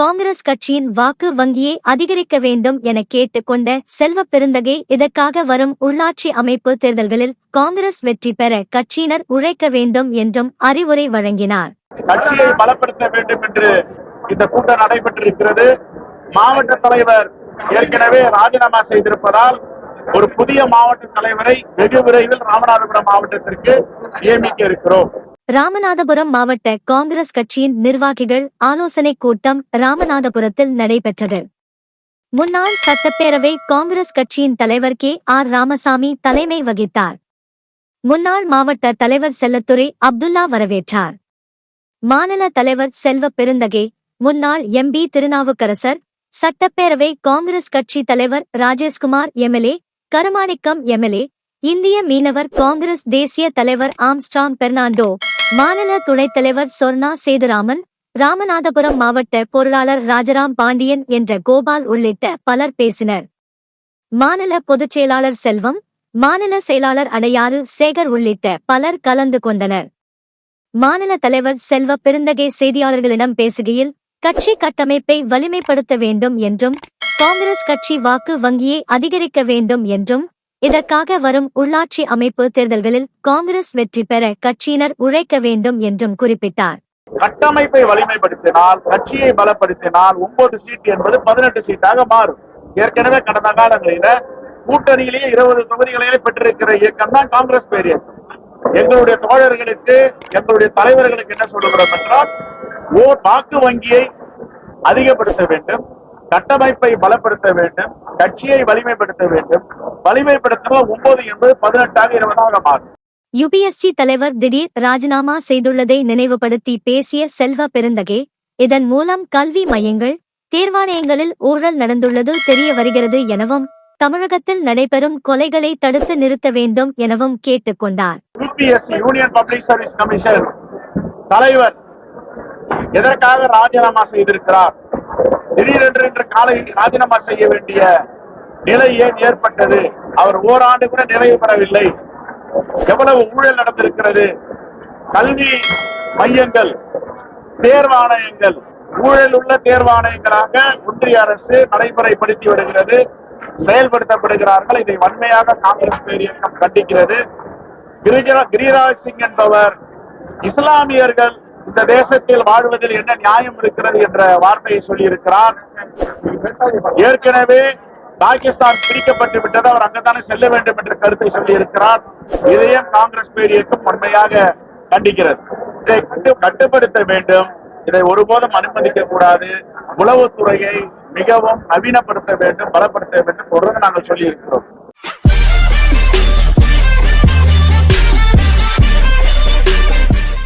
காங்கிரஸ் கட்சியின் வாக்கு வங்கியை அதிகரிக்க வேண்டும் என கேட்டுக்கொண்ட செல்வ பெருந்தகை இதற்காக வரும் உள்ளாட்சி அமைப்பு தேர்தல்களில் காங்கிரஸ் வெற்றி பெற கட்சியினர் உழைக்க வேண்டும் என்றும் அறிவுரை வழங்கினார். கட்சியை பலப்படுத்த வேண்டும் என்று இந்த கூட்டம் நடைபெற்றிருக்கிறது. மாவட்ட தலைவர் ஏற்கனவே ராஜினாமா செய்திருப்பதால் ஒரு புதிய மாவட்ட தலைவரை வெகு விரைவில் ராமநாதபுரம் மாவட்டத்திற்கு நியமிக்க இருக்கிறோம். ராமநாதபுரம் மாவட்ட காங்கிரஸ் கட்சியின் நிர்வாகிகள் ஆலோசனைக் கூட்டம் ராமநாதபுரத்தில் நடைபெற்றது. முன்னாள் சட்டப்பேரவை காங்கிரஸ் கட்சியின் தலைவர் கே. ஆர். ராமசாமி தலைமை வகித்தார். முன்னாள் மாவட்ட தலைவர் செல்லத்துறை அப்துல்லா வரவேற்றார். மாநில தலைவர் செல்வ பெருந்தகை முன்னாள் எம்பி திருநாவுக்கரசர் சட்டப்பேரவை காங்கிரஸ் கட்சி தலைவர் ராஜேஷ்குமார் எம்எல்ஏ கருமாணிக்கம் எம்எல்ஏ இந்திய மீனவர் காங்கிரஸ் தேசிய தலைவர் ஆம்ஸ்ட்ராங் பெர்னாண்டோ மாநில துணைத் தலைவர் சொர்ணா சேதுராமன் ராமநாதபுரம் மாவட்ட பொருளாளர் ராஜராம் பாண்டியன் என்ற கோபால் உள்ளிட்ட பலர் பேசினர். மாநில பொதுச் செயலாளர் செல்வம் மாநில செயலாளர் அடையாறு சேகர் உள்ளிட்ட பலர் கலந்து கொண்டனர். மாநில தலைவர் செல்வ பெருந்தகை செய்தியாளர்களிடம் பேசுகையில் கட்சி கட்டமைப்பை வலிமைப்படுத்த வேண்டும் என்றும் காங்கிரஸ் கட்சி வாக்கு வங்கியை அதிகரிக்க வேண்டும் என்றும் இதற்காக வரும் உள்ளாட்சி அமைப்பு தேர்தல்களில் காங்கிரஸ் வெற்றி பெற கட்சியினர் உழைக்க வேண்டும் என்றும் குறிப்பிட்டார். கட்டமைப்பை வலிமைப்படுத்தினால் கட்சியை பலப்படுத்தினால் ஒன்பது சீட் என்பது பதினெட்டு சீட்டாக மாறும். ஏற்கனவே கடந்த காலங்களில கூட்டணியிலேயே இருபது தொகுதிகளிலே பெற்றிருக்கிற இயக்கம் தான் காங்கிரஸ் பேர் எங்களுடைய தோழர்களுக்கு எங்களுடைய தலைவர்களுக்கு என்ன சொல்லுகிறோம் என்றால் ஓர் வாக்கு வங்கியை அதிகப்படுத்த வேண்டும். கட்டமைப்பை பலப்படுத்த வேண்டும் கட்சியை வலிமைப்படுத்த வேண்டும். வலிமைப்படுத்தினால் ஒன்பது என்பது பதினெட்டாக இருபதாக மாறும் யுபிஎஸ்சி தலைவர் திடீர் ராஜினாமா செய்துள்ளதை நினைவுபடுத்தி பேசிய செல்வ பெருந்தகே இதன் மூலம் கல்வி மையங்கள் தேர்வாணையங்களில் ஊழல் நடந்துள்ளது தெரிய வருகிறது எனவும் தமிழகத்தில் நடைபெறும் கொலைகளை தடுத்து நிறுத்த வேண்டும் எனவும் கேட்டுக்கொண்டார் UPSC Union Public Service Commission தலைவர் எதற்காக ராஜினாமா செய்திருக்கிறார்? திடீரென்று இன்று காலையில் ராஜினாமா செய்ய வேண்டிய நிலை ஏன் ஏற்பட்டது? அவர் ஓராண்டு கூட நிறைவு பெறவில்லை. எவ்வளவு ஊழல் நடந்திருக்கிறது? கல்வி மையங்கள் தேர்வாணையங்கள் ஊழல் உள்ள தேர்வாணையங்களாக ஒன்றிய அரசு நடைமுறைப்படுத்தி வருகிறது. செயல்படுத்தப்படுகிறார்கள். இதை வன்மையாக காங்கிரஸ் பேர் இயக்கம் கண்டிக்கிறது. கிரிஜா- கிரிராஜ் சிங் என்பவர் இஸ்லாமியர்கள் இந்த தேசத்தில் வாழ்வதில் என்ன நியாயம் இருக்கிறது என்ற வார்த்தையை சொல்லியிருக்கிறார். ஏற்கனவே பாகிஸ்தான் பிரிக்கப்பட்டு விட்டது அவர் அங்கதானே செல்ல வேண்டும் என்ற கருத்தை சொல்லியிருக்கிறார். இதையும் காங்கிரஸ் பேரியக்கம் உண்மையாக கண்டிக்கிறது. இதை கட்டுப்படுத்த வேண்டும். இதை ஒருபோதும் அனுமதிக்க கூடாது. உளவுத்துறையை மிகவும் நவீனப்படுத்த வேண்டும் பலப்படுத்த வேண்டும். தொடர்ந்து நாங்கள் சொல்லி இருக்கிறோம்